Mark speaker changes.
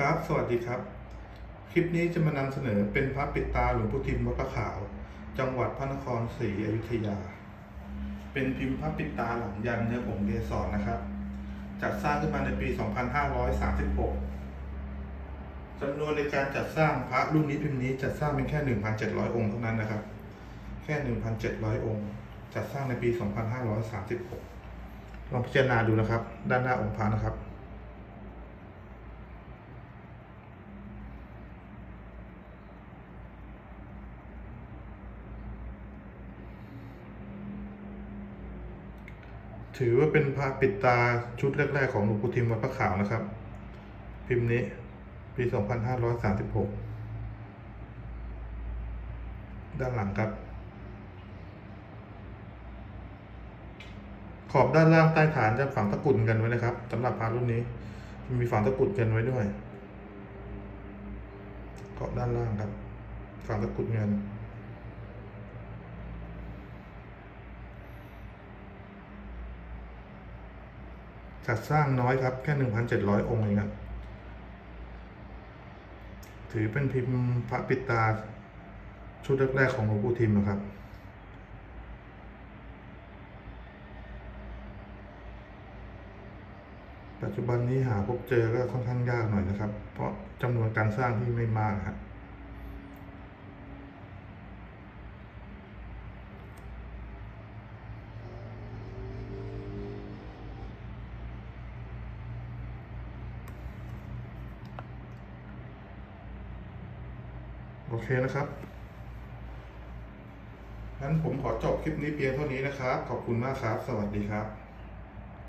Speaker 1: ครับ สวัสดีครับ คลิปนี้จะมานำเสนอเป็นพระปิดตาหลวงพุทิมวัดพระขาว จังหวัดพระนครศรีอยุธยา เป็นพิมพ์พระปิดตาหลังยันเนื้อผงเกสรนะครับ จัดสร้างขึ้นมาในปี 2536จำนวนในการจัดสร้างพระรุ่นนี้พิมพ์นี้จัดสร้างเป็นแค่ 1,700 องค์เท่านั้นนะครับ แค่ 1,700 องค์ จัดสร้างในปี 2536 ลองพิจารณาดูนะครับ ด้านหน้าองค์พระนะครับ ถือว่าเป็นพระปิดตาชุดแรกๆของหลวงปู่ทิมวัดพระขาวนะครับ พิมพ์นี้ปี 2536 ด้านหลังครับ ขอบด้านล่างใต้ฐานจะฝังตะกรุดกันไว้นะครับสำหรับพระรุ่นนี้ มีฝังตะกรุดกันไว้ด้วยขอบด้านล่างครับฝังตะกุดเงิน จัดสร้างน้อยครับ แค่หนึ่งพันเจ็ดร้อยองค์เองครับ ถือเป็นพิมพ์พระปิตา ชุดแรกๆของหลวงปู่ทิมนะครับปัจจุบันนี้หาพบเจอก็ค่อนข้างยากหน่อยนะครับ เพราะจำนวนการสร้างที่ไม่มากครับ โอเคนะครับงั้นผมขอจบคลิปนี้เพียงเท่านี้นะครับ ขอบคุณมากครับ สวัสดีครับ